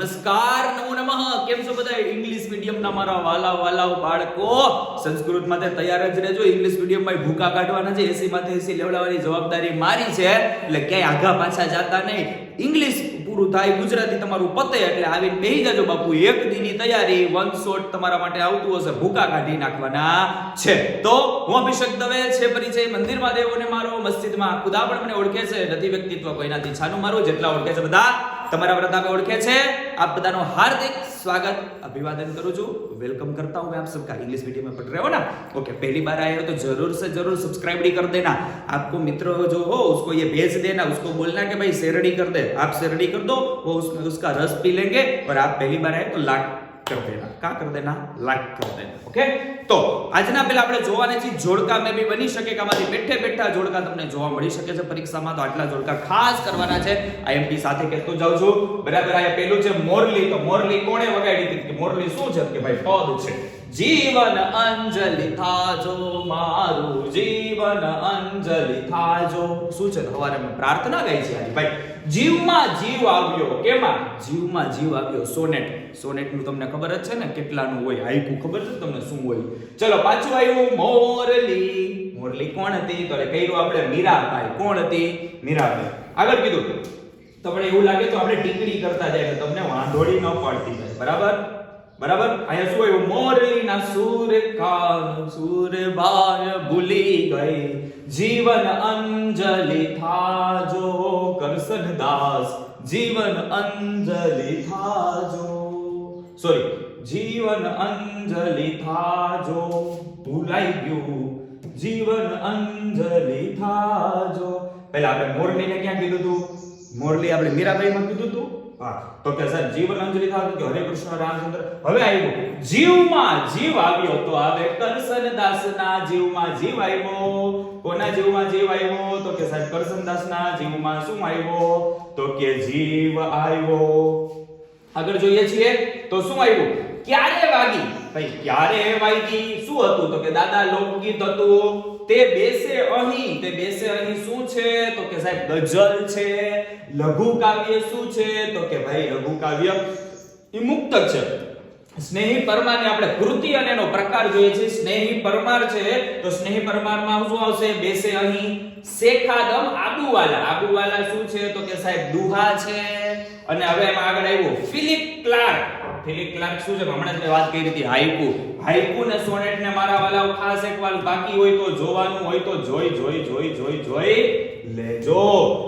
નમસ્કાર, નમો નમઃ. કેમ છો બધા? ઇંગ્લિશ મીડિયમના મારા વાલા વાલાઓ, બાળકો. સંસ્કૃત માટે તૈયાર જ રહેજો. ઇંગ્લિશ મીડિયમમાં ભૂકા કાઢવાના છે. એસી માંથી એસી લેવડાવવાની જવાબદારી મારી છે. એટલે ક્યાંય આઘા પાછા જાતા નહીં. ઇંગ્લિશ પૂરું થાય, ગુજરાતી તમારું પતે એટલે આવીને બેહી જજો બાપુ. એક દીની તૈયારી વન શોટ તમારા માટે આવતું હશે. ભૂકા કાઢી નાખવાના છે. તો હું અભિષેક દવે છે પરિચય. મંદિરમાં દેવોને મારો. મસ્જિદમાં ખુદા પણ મને ઓળખે છે. નથી વ્યક્તિત્વ કોઈનાથી છાનું મારું. જેટલા ઓળખે છે બધા તમારા બધાને ઓળખે છે આપ બધાનું હાર્દિક સ્વાગત અભિવાદન કરું છું વેલકમ કરતા હું આપ સબકા इंग्लिश मीडियम में पढ़ रहे हो ना ओके पहली बार आए हो तो जरूर से जरूर सब्सक्राइब भी कर देना आपको मित्र जो हो उसको ये भेज देना उसको बोलना कि भाई शेरड़ी कर दे आप शेरड़ी कर दो वो उसमें उसका रस पी लेंगे और आप पहली बार आए तो लाख कर देना का कर देना लाइक कर देना ઓકે તો આજના પેલા આપણે જોવાને છે જોડકા મે બી બની શકે કે આમાંથી બેઠે બેઠા જોડકા તમને જોવા મળી શકે છે પરીક્ષામાં તો આટલા જોડકા ખાસ કરવાના છે આઈએમપી સાથે કહેતો જાઉં છું બરાબર આ પેલું છે મોરલી તો મોરલી કોણે વગાડી હતી કે મોરલી શું છે કે ભાઈ પદ છે જીવન અંજલિ થાજો, મારું જીવન અંજલિ થાજો. શું છે? સવારે અમે પ્રાર્થના ગાઈ છે આજે. ભાઈ, જીવમાં જીવ આવ્યો. કેમાં? જીવમાં જીવ આવ્યો. સોનેટ. સોનેટનું તમને ખબર જ છે ને કેટલાનું હોય? હાઈકુ ખબર છે તમને શું હોય? ચલો, પાછું આવ્યું મોરલી. મોરલી કોણ હતી? તો કહ્યું આપણે મીરાબાઈ. કોણ હતી? મીરાબાઈ. આગળ કીધું. તમને એવું લાગે તો આપણે ટીકડી કરતા જાય તમને વાંધોળી ન પડતી જાય. બરાબર? બરાબર? અહીંયા શું આવ્યું? મોરલીના સૂર કાન સૂર બાર ભૂલી ગઈ. જીવન અંજલિ થાજો કરસન દાસ. જીવન અંજલિ થાજો. સોરી જીવન અંજલિ થાજો. ભૂલાઈ ગયું. જીવન અંજલિ થાજો. પહેલા આપણે મોરલીને ક્યાં કીધું હતું? મોરલી આપણે મીરાબાઈમાં કીધું હતું. હા, તો કે સર જીવન અંજલિ થાજો કે હરે કૃષ્ણ, રામચંદ્ર. હવે આવ્યું જીવમાં જીવ આવ્યો તો આવે કરસન દાસના જીવમાં જીવ આવ્યો. કોના જીવમાં જીવ આવ્યો? તો કે સાહેબ કરસન દાસના જીવમાં શું આવ્યો? તો કે જીવ આવ્યો. આગળ જોઈએ છીએ, તો શું આવ્યું? ક્યારે વાગી? ભાઈ, ક્યારે વાગી? શું હતું? તો કે દાદા લોકગીત હતું. તે બેસે અહીં, તે બેસે અહીં શું છે? તો કે સાહેબ, ગઝલ છે, લઘુ કાવ્ય શું છે? તો કે ભાઈ, લઘુ કાવ્ય એ મુક્ત છે. સ્નેહી પરમારની આપણે કૃતિ અને એનો પ્રકાર જોઈએ છે સ્નેહી પરમાર છે, તો સ્નેહી પરમારમાં શું આવશે? બેસે અહીં શેખાદમ આબુવાલા આબુવાલા શું છે? તો કે સાહેબ, દુહા છે. અને હવે એમાં આગળ આવ્યું ફિલિપ ક્લાર્ક. ફિલિપ ક્લાર્ક શું છે? હમણાં જ મેં વાત કરી હતી, હાઈકુ. હાઈકુ ને સોનેટ ને મારા વાલાઓ ખાસ એક વાર બાકી હોય તો જોવાનું, હોય તો જોઈ જોઈ જોઈ જોઈ જોઈ લેજો.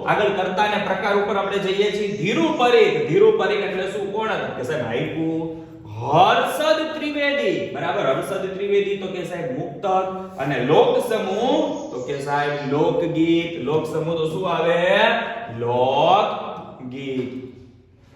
આગળ કરતા ને પ્રકાર ઉપર આપણે જઈએ છીએ ધીરુ પરીખ. ધીરુ પરીખ એટલે શું? કોણ હતા? કે સાહેબ હાઈકુ. હર્ષદ ત્રિવેદી. બરાબર? હર્ષદ ત્રિવેદી તો કે સાહેબ મુક્તક. અને લોક સમૂહ તો કે સાહેબ લોકગીત. લોક સમૂહ તો શું આવે? લોક ગીત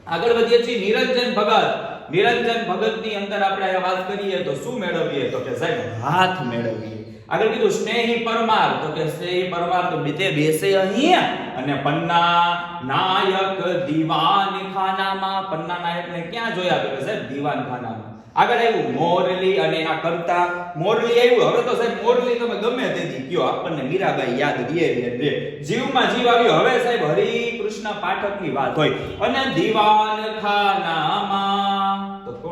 આગળ વધીએ છીએ નિરંજન ભગત. નિરંજન ભગતની અંદર આપણે વાત કરીએ તો શું મેળવીએ? તો કે સાહેબ, હાથ મેળવીએ. આગળ કીધું, સ્નેહી પરમાર. તો કે, સ્નેહી પરમાર, તો બીતે બેસે અહીંયા. અને પન્ના નાયક દીવાન ખાનામાં પન્ના નાયક ને ક્યાં જોયા? તો કે, સાહેબ દીવાન ખાનામાં આગળ આવ્યું, મોરલી અને એના કરતા મોરલી આવ્યું. હવે તો સાહેબ, મોરલી તમે ગમે તેથી કયો, આપણને મીરાબાઈ યાદ રહે રહે જીવમાં જીવ આવ્યો. હવે સાહેબ હરિ કૃષ્ણ પાઠકની વાત હોય. અને દીવાન ખાનામાં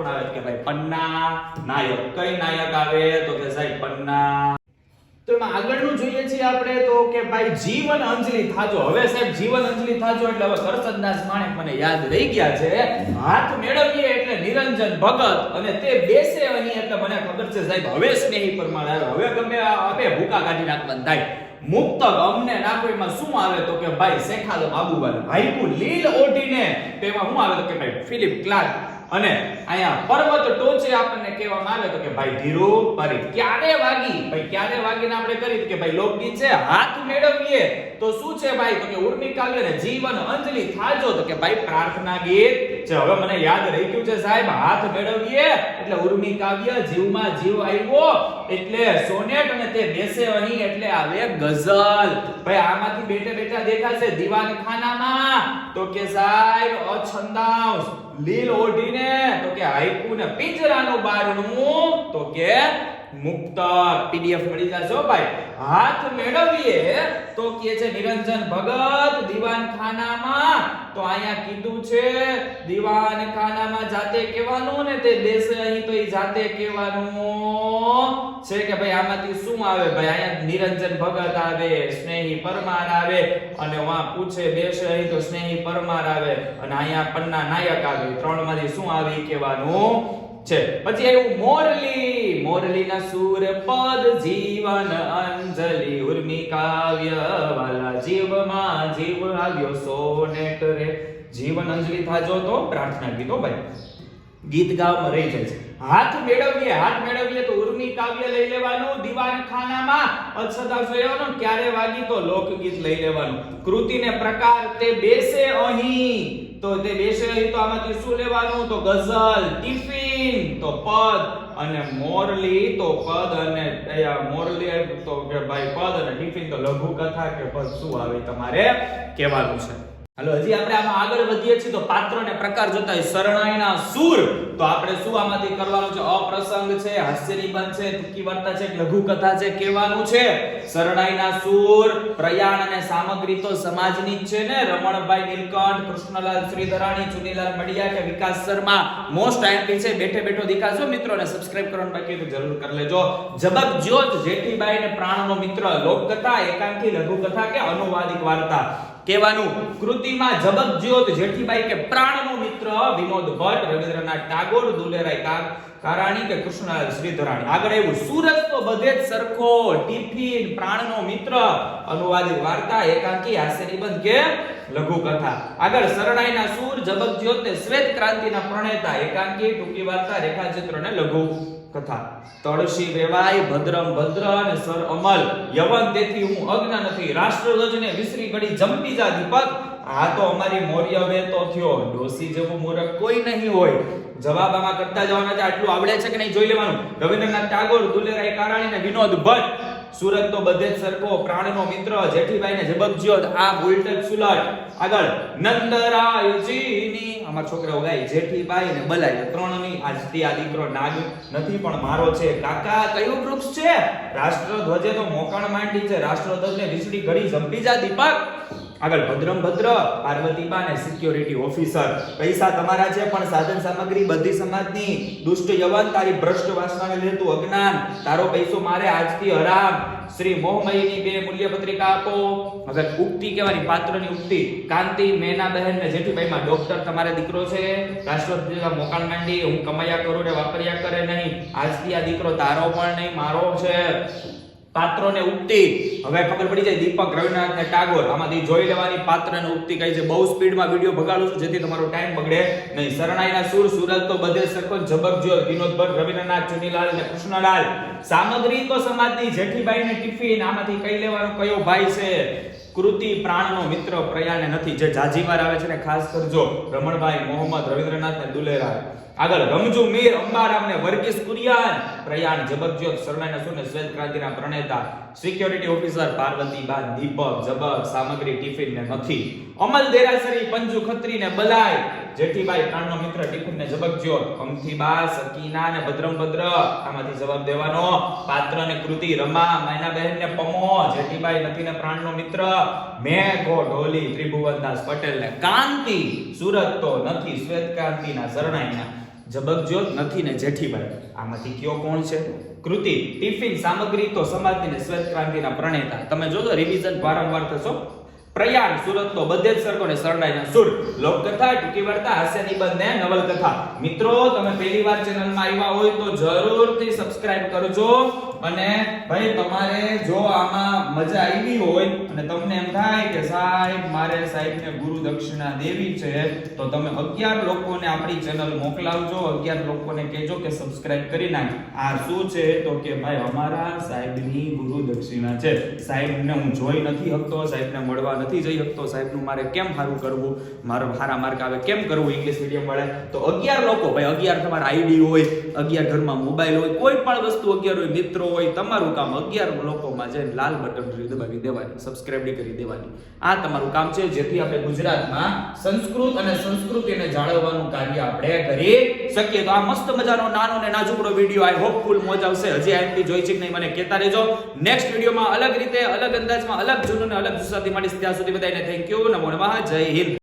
કોણ આવે કે ભાઈ પન્ના, નાયક. કઈ નાયક આવે તો કે સાહેબ પન્ના. તો એમાં આગળનું જોઈએ છીએ આપણે તો કે ભાઈ જીવન અંજલિ થાજો. હવે સાહેબ જીવન અંજલિ થાજો એટલે હવે કરસનદાસ માણેક મને યાદ રહી ગયા છે. હાથ મેળવીએ એટલે નિરંજન ભગત અને તે બેસે અહીં એટલે મને ખબર છે સાહેબ હવે સ્નેહી પરમાણ આવે હવે ગમે આપે ભૂકા કાઢી નાખવાનું થાય મુક્તક અમને નાખો, એમાં શું આવે તો કે ભાઈ શેખાદમ આબુબાલ ભાઈકુ લીલ ઓઢીને તેમાં શું આવે તો કે ભાઈ ફિલિપ ક્લાર્ક. અને અહીંયા પર્વત ટોચે આપણને કહેવામાં આવે તો કે, ભાઈ ધીરુ પરી ક્યારે વાગી? ભાઈ, ક્યારે વાગીને આપણે કરી કે ભાઈ લોકગીત છે, હાથ મેળવીએ. તો શું છે ભાઈ? તો કે ઉર્મી કાવ્ય ને જીવન અંજલિ થાજો. તો કે ભાઈ પ્રાર્થના ગીત છે હવે મને યાદ રહી ગયું છે સાહેબ, હાથ મેળવીએ. એટલે ઉર્મી કાવ્ય જીવમાં જીવ આવ્યો. એટલે સોનેટ અને તે બેસે અહીં, એટલે આવે ગઝલ. ભાઈ આમાંથી બેઠે બેઠા દેખાશે દીવાનખાનામાં. તો કે સાહેબ, અછંદાંશ. લીલ ઓઢીને, તો કે હાઈકુ ને પિંજરાનું બારણું. તો કે મુક્ત પીડીએફ મળી જશે ભાઈ. હાથ મેળવીએ તો કે છે, નિરંજન ભગત દીવાનખાનામાં. તો અહીંયા કીધું છે, દીવાનખાનામાં જાતે કહેવાનું ને તે બેસે અહીં તો એ જાતે કહેવાનું. છે કે ભાઈ, આમાંથી શું આવે ભાઈ? અહીંયા નિરંજન ભગત આવે, સ્નેહી પરમાર આવે અને વાં પૂછે બેસે અહીં તો સ્નેહી પરમાર આવે. અને અહીંયા પન્ના નાયક આવે. ત્રણમાંથી શું આવે એ કહેવાનું? છે. પછી આવ્યું મોરલી. મોરલીના સુર પદ જીવન અંજલિ ઉર્મિ કાવ્ય વાલા જીવમાં જીવ આવ્યો સોનેટ રે. જીવન અંજલિ થાજો તો પ્રાર્થના ગીતો ભાઈ. ગીત ગાવામાં રહી જાય છે. હાથ મેળવીએ હાથ મેળવીએ તો ઉર્મી કાવ્ય લઈ લેવાનું, દીવાનખાનામાં અક્ષતા જોવાનો ક્યારે વાગી તો લોકગીત લઈ લેવાનું. કૃતિને પ્રકાર તે બેસે અહીં. તો તે બેસે અહીં તો આમાંથી શું લેવાનું? તો ગઝલ, ટિફિન, તો પદ અને મોરલી તો પદ અને મોરલી તો કે ભાઈ પદ અને ટિફિન તો લઘુ કથા કે પદ શું આવે તમારે? કહેવાનું છે. હાલો, હજી આપણે આમાં આગળ વધીએ છીએ તો પાત્ર ને પ્રકાર જોતા શરણાઈના સૂર. તો આપણે શું આમાંથી કરવાનું છે? અપ્રસંગ છે હાસ્ય નિબંધ છે, ટૂંકી વાર્તા છે લઘુ કથા છે, કહેવાનું છે. શરણાઈના સૂર, પ્રયાણ અને સામગ્રી તો સમાજની જ છે ને? રમણભાઈ નીલકંઠ, કૃષ્ણલાલ શ્રીધરાણી, ચુનીલાલ મડિયા કે વિકાસ શર્મા? મોસ્ટ આઈપી છે, બેઠે બેઠો દેખાશો મિત્રો, અને સબસ્ક્રાઇબ કરવાનું બાકી તો જરૂર કરી લેજો. જબક જ્યોત જેઠીબાઈ ને પ્રાણનો મિત્ર, લોકકથા, એકાંકી લઘુ કથા કે અનુવાદિક વાર્તા? કહેવાનું, કૃતિમાં જબક જ્યોત જેઠીબાઈ કે પ્રાણનો મિત્ર, વિનોદ ભટ્ટ, રવિન્દ્રનાથ ટાગોર, દુલેરાય કારાણી કે કૃષ્ણલાલ શ્રીધરાણી. આગળ એવું, સુરત તો બધે જ સરખો, ટિફિન, પ્રાણનો મિત્ર. અનુવાદિત વાર્તા, એકાંકી, હાસ્ય નિબંધ કે લઘુ કથા આગળ, શરણાઈના સૂર જબક જ્યોત ને શ્વેત ક્રાંતિના પ્રણેતા. એકાંકી, ટૂંકી વાર્તા રેખાચિત્ર ને લઘુ. કથા. તળસી વેવાય ભદ્રમ ભદ્ર અને સર અમલ. યવન તેથી હું અજ્ઞ નથી. રાષ્ટ્રધ્વજને વિસરી ઘડી જંપી જા દીપક. આ તો અમારી મૌર્ય વેતો થયો. ડોસી જેવું મૂર્ખ કોઈ નહીં હોય. જવાબ આમાં કરતા જવાના છે. આટલું આવડે છે કે નહીં? જોઈ લેવાનું. રવિન્દ્રનાથ ટાગોર, દુલેરાય કારાણી ને વિનોદ ભટ્ટ. સુરત તો બધે જ સરખો પ્રાણનો મિત્ર જેઠીભાઈને ને જબકજ્યોત આ ઉલટક સુલટ. આગળ, નંદરાયજીની. અમાર છોકરાઓ ગાય જેઠીભાઈ ને બલાઈ ત્રણની આજથી આ દીકરો નાગ નથી, પણ મારો છે. કાકા, કયું વૃક્ષ છે? રાષ્ટ્રધ્વજે તો મોકાણ માંડી છે. રાષ્ટ્રધ્વજને વીસડી ઘડી જંપી જા, દીપક. આગળ ભદ્રમ ભદ્ર પાર્વતીબા ને સિક્યોરિટી ઓફિસર પૈસા તમારા છે, પણ સાધન સામગ્રી બધી સમાજની દુષ્ટ યવન, તારી ભ્રષ્ટ વાસનાને લેતું અજ્ઞાન. તારો પૈસો મારે આજથી હરામ. શ્રી મોહમયની બે મૂલ્ય પત્રિકા આપો. હવે ઉક્તિ કહેવાની પાત્રની ઉક્તિ, કાંતિ, મેના બહેન ને જેઠીબાઈ માં ડોક્ટર તમારે દીકરો છે? રાષ્ટ્રપતિના મોકાણ માંડી, હું કમાયા કરું ને વાપર્યા કરે નહીં. આજથી આ દીકરો તારો પણ નહીં, મારો છે. પાત્રોને ઉક્તિ. હવે ખબર પડી જાય દીપક, રવિનાથ ને ટાગોર. આમાંથી જોઈ લેવાની પાત્ર ને ઉક્તિ કઈ છે, બહુ સ્પીડમાં વીડિયો ભગાડું છું, જેથી તમારો ટાઈમ બગડે નહીં. શરણાઈના સુર સુરત તો બધે સરખો જબરજોર વિનોદભર વિનોદ રવિન્દ્રનાથ, ચુનીલાલ ને કૃષ્ણલાલ. સામગ્રી તો સમાજની જેઠીબાઈ ને ટિફિન. આમાંથી કઈ લેવાનો કયો ભાઈ છે? કૃતિ પ્રાણનો મિત્ર પ્રયાણે નથી. જે જાજીવાર આવે છે ને, ખાસ કરજો, રમણભાઈ, મોહમ્મદ, રવિન્દ્રનાથ ને દુલેરા આગળ, રમજુ મીર અંબારામ ને વર્ગીસ કુરિયાન. પ્રયાણ જબકજોત શરણાઈના સુને શ્વેત ક્રાંતિના પ્રણેતા સિક્યોરિટી ઓફિસર પાર્વતીબા દીપક જબક સામગ્રી ટિફિન ને નથી. અમલ દેરાસરી પંજુ ખત્રી ને બલાય જેઠીબાઈ પ્રાણનો મિત્ર ટિફિન ને જબકજ્યોત અમથીબા સકીના ને ભદ્રમ ભદ્ર. આમાંથી જવાબ દેવાનો, પાત્ર ને કૃતિ રમા માયનાબહેન ને પમો. જેઠીબાઈ નથી ને પ્રાણનો મિત્ર. મેઘો ઢોલી, ત્રિભુવનદાસ પટેલ ને કાંતિ. સુરત તો નથી, શ્વેત ક્રાંતિના શરણાઈના. જબકજ્યોત નથી ને જેઠીબાઈ આમાંથી કયો કોણ છે? કૃતિ, ટિફિન, સામગ્રી તો સમાજની શ્વેત ક્રાંતિના પ્રણેતા. તમે જોજો રિવિઝન વારંવાર થશો પ્રયાણ સુરત તો બધે જ સરખો ને શરણાઈના સુર. લોકકથા, ટૂંકી વાર્તા હાસ્ય નિબંધ ને નવલકથા. મિત્રો, તમે પહેલી વાર ચેનલમાં આવ્યા હોય તો જરૂરથી સબસ્ક્રાઇબ કરજો. અને ભાઈ તમારે જો આમાં મજા આવી હોય અને તમને એમ થાય કે સાહેબ, મારે સાહેબને ગુરુ દક્ષિણા દેવી છે, તો તમે 11 લોકોને આપણી ચેનલ મોકલાવજો. 11 લોકોને કહેજો કે સબસ્ક્રાઇબ કરી નાખ આ શું છે? તો કે ભાઈ અમારા સાહેબની ગુરુ દક્ષિણા છે. સાહેબને હું જોઈ નથી શકતો, સાહેબને મળવા નથી જઈ શકતો. સાહેબનું મારે કેમ સારું કરવું? મારો સારા માર્ક આવે. કેમ કરવું? ઇંગ્લિશ મીડિયમ વાળા? તો 11 લોકો, ભાઈ 11 તમારા આઈડી હોય 11 ઘરમાં મોબાઈલ હોય, કોઈ પણ વસ્તુ 11 હોય, મિત્રો હોય, તમારું કામ અગિયાર લોકોમાં જઈને લાલ બટન દબાવી દેવાની સબસ્ક્રાઇબ કરી દેવાની. આ તમારું કામ છે, જેથી આપણે ગુજરાતમાં સંસ્કૃત અને સંસ્કૃતિને જાળવવાનું કાર્ય આપણે કરી શકીએ. તો આ મસ્ત મજાનો નાનો ને નાજુકડો વીડિયો આઈ હોપ ફૂલ મોજ આવશે. હજી આઈપી જોઈ છે કે નહીં, મને કહેતા રહેજો. નેક્સ્ટ વિડીયોમાં અલગ રીતે, અલગ અંદાજમાં, અલગ જૂનું અને અલગ જુસ્સાથી મળીશ ત્યાં સુધી બધાને થેન્ક યુ નમો નમઃ. જય હિન્દ.